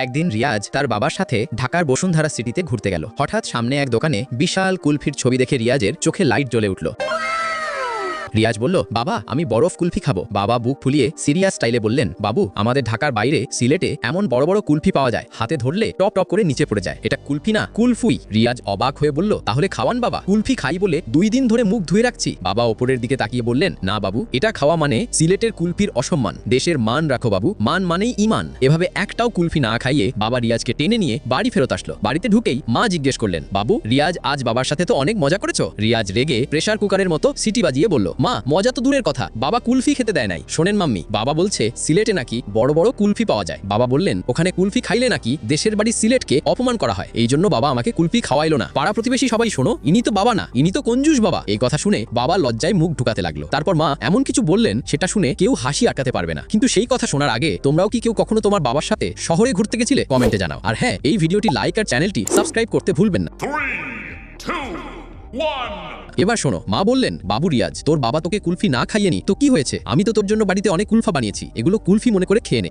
একদিন রিয়াজ তার বাবার সাথে ঢাকার বসুন্ধরা সিটিতে ঘুরতে গেল। হঠাৎ সামনে এক দোকানে বিশাল কুলফির ছবি দেখে রিয়াজের চোখে লাইট জ্বলে উঠল। রিয়াজ বলল, বাবা, আমি বরফ কুলফি খাব। বাবা বুক ফুলিয়ে সিরিয়াস স্টাইলে বললেন, বাবু, আমাদের ঢাকার বাইরে সিলেটে এমন বড় বড় কুলফি পাওয়া যায়। হাতে ধরলে টপ টপ করে নিচে পড়ে যায়। এটা কুলফি না, কুলফুই। রিয়াজ অবাক হয়ে বলল, তাহলে খাওয়ান বাবা। কুলফি খাই বলে দুই দিন ধরে মুখ ধুয়ে রাখছি। বাবা ওপরের দিকে তাকিয়ে বললেন, না বাবু, এটা খাওয়া মানে সিলেটের কুলফির অসম্মান। দেশের মান রাখো বাবু, মান মানেই ইমান এভাবে একটাও কুলফি না খাইয়ে বাবা রিয়াজকে টেনে নিয়ে বাড়ি ফেরত আসলো। বাড়িতে ঢুকেই মা জিজ্ঞেস করলেন, বাবু, রিয়াজ, আজ বাবার সাথে তো অনেক মজা করেছ? রিয়াজ রেগে প্রেসার কুকারের মতো সিটি বাজিয়ে বলল মা, মজা তো দূরের কথা। বাবা কুলফি খেতে দেয় নাই। শোনেন মাম্মি, বাবা বলছে, সিলেটে নাকি বড় বড় কুলফি পাওয়া যায়। বাবা বললেন, ওখানে কুলফি খাইলে নাকি দেশের বাড়ি সিলেটকে অপমান করা হয়। এই জন্য বাবা আমাকে কুলফি খাওয়াইলো না। পাড়া প্রতিবেশী সবাই শোনো, ইনি তো বাবা না, ইনি তো কঞ্জুস বাবা। এই কথা শুনে বাবা লজ্জায় মুখ ঢুকাতে লাগল। তারপর মা এমন কিছু বললেন, সেটা শুনে কেউ হাসি আটকাতে পারবে না। কিন্তু সেই কথা শোনার আগে, তোমরাও কি কেউ কখনো তোমার বাবার সাথে শহরে ঘুরতে গেছিলে? কমেন্টে জানাও। আর হ্যাঁ এই ভিডিওটি লাইক আর চ্যানেলটি সাবস্ক্রাইব করতে ভুলবেন না. এবার শোনো মা বললেন বাবু রিয়াজ তোর বাবা তোকে কুলফি না খাইয়ে নি। তো কি হয়েছে? আমি তো তোর জন্য বাড়িতে অনেক কুলফা বানিয়েছি। এগুলো কুলফি মনে করে খেয়ে নে।